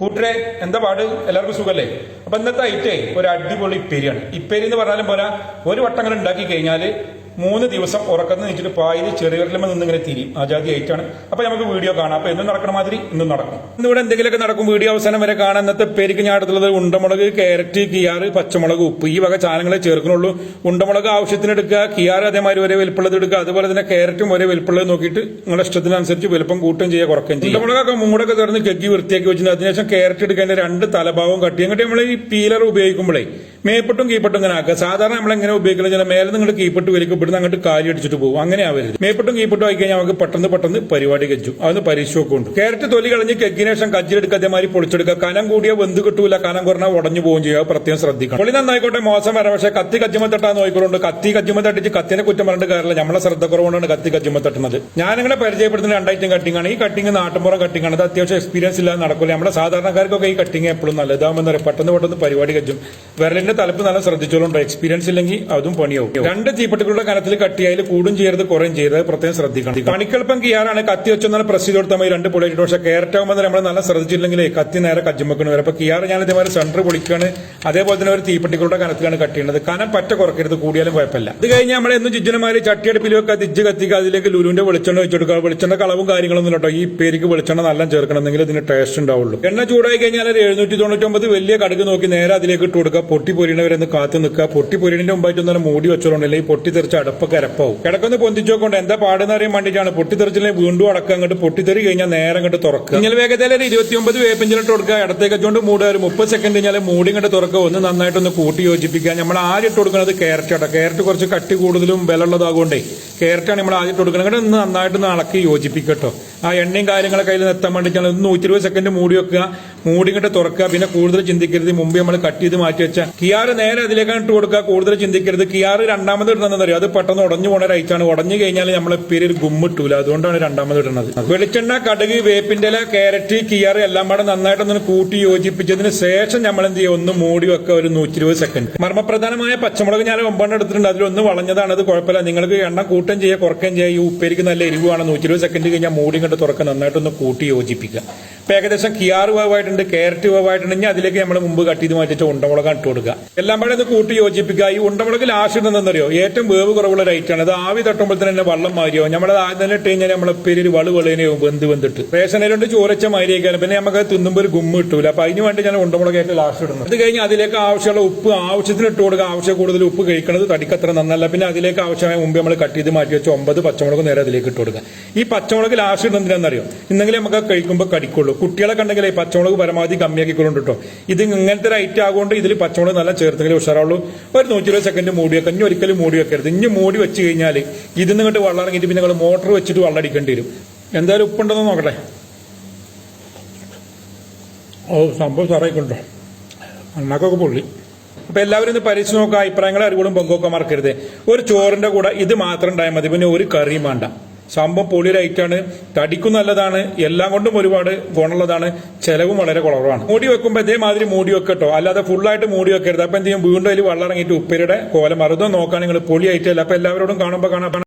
കൂട്ടരെ എന്താ പാട്? എല്ലാവർക്കും സുഖല്ലേ? അപ്പൊ ഇന്നത്തെ ഐറ്റേ ഒരു അടിപൊളി ഇപ്പേരിയാണ്. ഇപ്പേരി എന്ന് പറഞ്ഞാലും പോരാ ഒരു വട്ടം അങ്ങനെ ഉണ്ടാക്കി കഴിഞ്ഞാൽ മൂന്ന് ദിവസം ഉറക്കത്ത് നീച്ചിട്ട് പായിൽ ചെറിയ നിന്നിങ്ങനെ തിരിയും ആജാതി ആയിട്ടാണ് അപ്പൊ നമുക്ക് വീഡിയോ കാണാം. അപ്പൊ എന്നും നടക്കണ മാതിരി ഇന്നും നടക്കും. ഇന്നിവിടെ എന്തെങ്കിലുമൊക്കെ നടക്കും വീഡിയോ അവസാനം വരെ കാണാൻ ഇന്നത്തെ പേരിക്ക് ഞാൻ അടുത്തുള്ളത് ഉണ്ടമുളക് കാരറ്റ് കിയാറ് പച്ചമുളക് ഉപ്പ്. ഈ വക സാധനങ്ങളെ ചേർക്കുന്നുള്ളൂ ഉണ്ടമുളക് ആവശ്യത്തിന് എടുക്കുക കിയാറ് അതേമാതിരി ഒരേ വലുപ്പുള്ളത് എടുക്കുക. അതുപോലെ തന്നെ കാരറ്റും ഒരേ വലുപ്പുള്ളത് നോക്കിയിട്ട് നിങ്ങളുടെ ഇഷ്ടത്തിനനുസരിച്ച് വലുപ്പം കൂട്ടുകയും ചെയ്യുക കുറക്കുകയും ചെയ്യും ഉണ്ടമുളകൊക്കെ മൂടൊക്കെ തുറന്ന് കെക്കി വൃത്തിയാക്കി വെച്ചിട്ട് അതിനുശേഷം കാരറ്റ് എടുക്കേണ്ട രണ്ട് തലഭാവം കട്ടി അങ്ങോട്ട് നമ്മൾ ഈ പീലർ ഉപയോഗിക്കുമ്പോഴേ മേപ്പെട്ടും കീപ്പെട്ടും ഇങ്ങനെ ആക്കുക. സാധാരണ നമ്മൾ എങ്ങനെ ഉപയോഗിക്കുന്നത് മേലെ നിങ്ങൾ കീപ്പെട്ട് വലിക്കും ഇവിടുന്ന് അങ്ങോട്ട് കാലി അടിച്ചിട്ട് പോകും. അങ്ങനെ ആവരുത്. മേപ്പട്ടും കീപ്പട്ടും ആയി കഴിഞ്ഞാൽ നമുക്ക് പെട്ടെന്ന് പെട്ടെന്ന് പരിപാടി കഴിച്ചു അതൊന്ന് പരീക്ഷയൊക്കെ ക്യാരറ്റ് തൊലി കളഞ്ഞ് കെക്കിന് ശേഷം കജ്ജിലെടുക്കുക അതേമാതിരി പൊളിച്ചെടുക്കുക കനം കൂടിയ വെന്ത് കിട്ടൂല. കനം കുറഞ്ഞാൽ ഉടഞ്ഞു പോകും ചെയ്യുക പ്രത്യേകം ശ്രദ്ധിക്കണം. പൊളി നന്നായിക്കോട്ടെ മോശം വരാം. പക്ഷേ കത്തി കജ്ജിമത്തട്ടാ നോക്കിക്കൊണ്ട് കത്തി കജ്ജിമത്തട്ടിച്ച് കത്തിനെ കുറ്റം പറഞ്ഞിട്ട് കാര്യമില്ല. നമ്മളെ ശ്രദ്ധ കുറവുകൊണ്ടാണ് കത്തി കജ്ജിമത്തട്ടുന്നത് ഞാൻ നിങ്ങളെ പരിചയപ്പെടുത്തുന്ന രണ്ടായിട്ടും കട്ടിംഗ് ആണ്. ഈ കട്ടിംഗ് നാട്ടുമ്പുറം കട്ടിംഗ് ആണ്. അത് അത്യാവശ്യം എക്സ്പീരിയൻസ് ഇല്ലാതെ നടക്കില്ല നമ്മുടെ സാധാരണക്കാർക്കൊക്കെ ഈ കട്ടിംഗ് എപ്പോഴും നല്ലതാകുമെന്ന് പറയാം? പെട്ടെന്ന് പെട്ടെന്ന് പരിപാടി കജ്ജും വിരലിന്റെ തലപ്പ് നല്ല ശ്രദ്ധിച്ചോളുണ്ടോ എക്സ്പീരിയൻസ് ഇല്ലെങ്കിൽ അതും പണിയാവും. രണ്ട് തീപ്പെട്ടികളുടെ കനത്തിൽ കട്ടിയായാലും കൂടും ചെയ്യരുത് കുറയും ചെയ്യരുത്. പ്രത്യേകം ശ്രദ്ധിക്കണം. പണിക്കൽപ്പം കിയാറാണ് കത്തി വെച്ചൊന്നാൽ പ്രസ് കൊടുത്താൽ മതി രണ്ട് പൊളിയിട്ട് പക്ഷേ കയററ്റാകുമ്പോൾ നമ്മൾ നല്ല ശ്രദ്ധിച്ചില്ലെങ്കിൽ കത്തി നേരെ കജ്ജുമ്പക്കണ് വരും. അപ്പൊ കിയാർ ഞാൻ ഇതേമാതിരി സെന്റർ പൊളിക്കാണ്. അതേപോലെ തന്നെ ഒരു തീപ്പെട്ടികളുടെ കനത്തിലാണ് കട്ട് ചെയ്യുന്നത് കനം പറ്റ കുറക്കരുത് കൂടിയാലും കുഴപ്പമില്ല. ഇത് കഴിഞ്ഞ് നമ്മൾ എന്നും ജിജ്ജനമാര് ചട്ടിയടുപ്പിൽ വെക്കുക തിജ്ജ് കത്തിക്കുക അതിലേക്ക് ലുരുവിന്റെ വെളിച്ചെണ്ണ വെച്ചെടുക്കുക വെളിച്ചെണ്ണ കളവും കാര്യങ്ങളൊന്നും കേട്ടോ. ഈ പേരിക്ക് വെളിച്ചെണ്ണ നല്ല ചേർക്കണമെങ്കിൽ ഇതിന് ടേസ്റ്റ് ഉണ്ടാവുള്ളൂ. എണ്ണ ചൂടായി കഴിഞ്ഞാൽ ഒരു എഴുന്നൂറ്റി തൊണ്ണൂറ്റൊമ്പത് വലിയ കടുക് നോക്കി നേരെ അതിലേക്ക് ഇട്ട് കൊടുക്കുക. പൊട്ടി പൊരിയണവരെന്ന് കാത്തു നിൽക്കുക. പൊട്ടി പൊരിയണിന്റെ മുമ്പായിട്ട് ഒന്നും മൂടി വെച്ചോണ്ടല്ലേ ഈ പൊട്ടി തെറിച്ച് അടപ്പൊക്കെ അരപ്പാവും കിടക്കുന്ന പൊന്തിച്ചോക്കൊണ്ട് എന്താ പാടുന്ന അറിയാൻ വേണ്ടിട്ടാണ് പൊട്ടിത്തെറിച്ചിലെ വീണ്ടും അടക്കം അങ്ങോട്ട് പൊട്ടിത്തെറി കഴിഞ്ഞാൽ നേരെ അങ്ങോട്ട് തുറക്കുക. നിങ്ങൾ വേഗത്തിൽ ഒരു ഇരുപത്തിയൊമ്പത് വേപ്പിഞ്ചിലിട്ട് കൊടുക്കുക. ഇടത്തേക്ക് വെച്ചുകൊണ്ട് മൂടുക. ഒരു മുപ്പത് സെക്കൻഡ് കഴിഞ്ഞാൽ മൂടി ഇങ്ങോട്ട് തുറക്കുക. ഒന്ന് നന്നായിട്ട് ഒന്ന് കൂട്ടി യോജിപ്പിക്കുക. നമ്മൾ ആദ്യം ഇട്ട് കൊടുക്കുന്നത് ക്യാരറ്റ് ആട്ടോ. ക്യാരറ്റ് കുറച്ച് കട്ടി കൂടുതലും ബലമുള്ളതാകൊണ്ടേ ക്യാരറ്റാണ് നമ്മൾ ആദ്യം ഇട്ട് കൊടുക്കുന്നത്. ഇങ്ങോട്ട് ഒന്ന് നന്നായിട്ടൊന്ന് ഇളക്കി യോജിപ്പിക്കട്ടോ ആ എണ്ണയും കാര്യങ്ങളൊക്കെ കയ്യിൽ എത്താൻ വേണ്ടിയിട്ടാണ് ഒന്ന് നൂറ്റി ഇരുപത് സെക്കൻഡ് മൂടി വെക്കുക. മൂടി ഇങ്ങോട്ട് തുറക്കുക. പിന്നെ കൂടുതൽ ചിന്തിക്കരുത്. മുമ്പ് നമ്മൾ കട്ട് ചെയ്ത് മാറ്റി വെച്ച കിയാറ് നേരെ അതിലേക്കാണ് ഇട്ട് കൊടുക്കുക. കൂടുതൽ ചിന്തിക്കരുത്. കിയാറ് രണ്ടാമത് ഇടുന്നത് അറിയാം? അത് പെട്ടെന്ന് ഉടഞ്ഞു പോണ റൈറ്റാണ് ഉടഞ്ഞു കഴിഞ്ഞാൽ നമ്മളെ പേര് ഒരു ഗുമ്മിട്ടൂല അതുകൊണ്ടാണ് രണ്ടാമത് ഇടുന്നത്. വെളിച്ചെണ്ണ കടുക് വേപ്പിന്റെ ഇല കാരറ്റ് കിയാറ് എല്ലാം കൂടെ നന്നായിട്ടൊന്ന് കൂട്ടി യോജിപ്പിച്ചതിന് ശേഷം നമ്മൾ എന്ത് ചെയ്യും? ഒന്ന് മൂടി വെക്കുക ഒരു നൂറ്റി ഇരുപത് സെക്കൻഡ് മർമ്മപ്രധാനമായ പച്ചമുളക് ഞാൻ ഒമ്പണ്ണം എടുത്തിട്ടുണ്ട്. അതിലൊന്ന് വളഞ്ഞതാണ്. അത് കുഴപ്പമില്ല. നിങ്ങൾക്ക് എണ്ണ കൂട്ടം ചെയ്യുക കുറക്കുകയും ചെയ്യുക ഈ ഉപ്പേരിക്ക് നല്ല എരിവാണ്. നൂറ്റി ഇരുപത് സെക്കൻഡ് കഴിഞ്ഞാൽ മൂടി കണ്ട് തുറക്കുക. നന്നായിട്ടൊന്ന് കൂട്ടി യോജിപ്പിക്കുക. ഇപ്പൊ ഏകദേശം കിയാറ് വേവായിട്ടുണ്ട് ക്യാരറ്റ് വേവായിട്ടുണ്ട്. ഇനി അതിലേക്ക് നമ്മൾ മുമ്പ് കട്ട് ചെയ്ത് മാറ്റിച്ച ഉണ്ടമുളക് ഇട്ട് കൊടുക്കുക. എല്ലാം ഒന്ന് കൂട്ടി യോജിപ്പിക്കുക. ഈ ഉണ്ടമുളക് ലാസ്റ്റ് ഇടുന്നതെന്നറിയോ ഏറ്റവും വേവ് കുറവുള്ള റൈറ്റാണ് അത് ആവി തട്ടുമ്പോൾ തന്നെ വെള്ളം മാറിയോ? നമ്മൾ ആദ്യം തന്നെ ഇട്ട് കഴിഞ്ഞാൽ നമ്മളെ പേര് ഒരു വളു വെളുവിനെയാവും വെന്ത് വെന്തിട്ട്. റേഷനിലുണ്ട് ചോരച്ച മാരിയേക്കാനും പിന്നെ നമുക്ക് തിന്നുമ്പോൾ ഒരു ഗുമ്മ കിട്ടൂല. അപ്പൊ അതിന് വേണ്ടി ഞാൻ ഉണ്ടമുളക് ഏറ്റവും ലാസ്റ്റ് ഇടുന്നു അത് കഴിഞ്ഞ് അതിലേക്ക് ആവശ്യമുള്ള ഉപ്പ് ആവശ്യത്തിന് ഇട്ട് കൊടുക്കുക. ആവശ്യം കൂടുതൽ ഉപ്പ് കഴിക്കുന്നത് തടിക്കത്ര നന്നല്ല. പിന്നെ അതിലേക്ക് ആവശ്യമായ മുമ്പ് നമ്മൾ കട്ട് ചെയ്ത് മാറ്റി വെച്ച ഒമ്പത് പച്ചമുളക് നേരെ അതിലേക്ക് ഇട്ട് കൊടുക്കുക. ഈ പച്ചമുളക് ലാസ്റ്റ് ഇടുന്നതിനെന്നറിയോ ഇന്നെങ്കിലും നമുക്ക് കഴിക്കുമ്പോൾ കടിക്കുള്ളൂ. കുട്ടികളെ കണ്ടെങ്കിൽ ഈ പച്ചമുളക് പരമാവധി കമ്മിയാക്കിക്കൊള്ളും കേട്ടോ ഇത് ഇങ്ങനത്തെ ഐറ്റം ആകൊണ്ട് ഇതിൽ പച്ചമുളക് നല്ല ചേർത്തെങ്കിൽ ഉഷാറുള്ളൂ ഒരു നൂറ്റി ഇരുപത് സെക്കൻഡ് മൂടി വെക്കാം. ഇനി ഒരിക്കലും മൂടി വെക്കരുത്. ഇനി മൂടി വെച്ച് കഴിഞ്ഞാൽ ഇതിന്ന് ഇങ്ങോട്ട് വെള്ളം പിന്നെ നിങ്ങൾ മോട്ടർ വെച്ചിട്ട് വെള്ളം അടിക്കേണ്ടി വരും. എന്തായാലും ഉപ്പുണ്ടെന്ന് നോക്കട്ടെ. ഓ സംഭവം സാറായിക്കൊണ്ടോ അണ്ണാക്കൊക്കെ പൊള്ളി. അപ്പൊ എല്ലാവരും ഇത് പരിച്ചു നോക്കുക അഭിപ്രായങ്ങളും അറിവുകളും പങ്കുവെക്കാൻ മറക്കരുത്. ഒരു ചോറിന്റെ കൂടെ ഇത് മാത്രം ഉണ്ടായാൽ മതി. പിന്നെ ഒരു കറിയും വേണ്ട. സംഭവം പൊളി റൈറ്റാണ് തടിക്കും നല്ലതാണ്. എല്ലാം കൊണ്ടും ഒരുപാട് ഗുണമുള്ളതാണ്. ചെലവും വളരെ കുറവാണ്. മൂടി വെക്കുമ്പോൾ ഇതേമാതിരി മൂടി വെക്കട്ടോ അല്ലാതെ ഫുള്ളായിട്ട് മൂടി വെക്കരുത്. അപ്പൊ എന്ത് ചെയ്യും? വീണ്ടും അതിൽ വെള്ളം ഇറങ്ങിയിട്ട് ഉപ്പരുടെ കോലം. മറുതോ നോക്കാൻ നിങ്ങൾ പൊളി ഐറ്റല്ല അപ്പൊ എല്ലാവരോടും കാണുമ്പോൾ കാണാൻ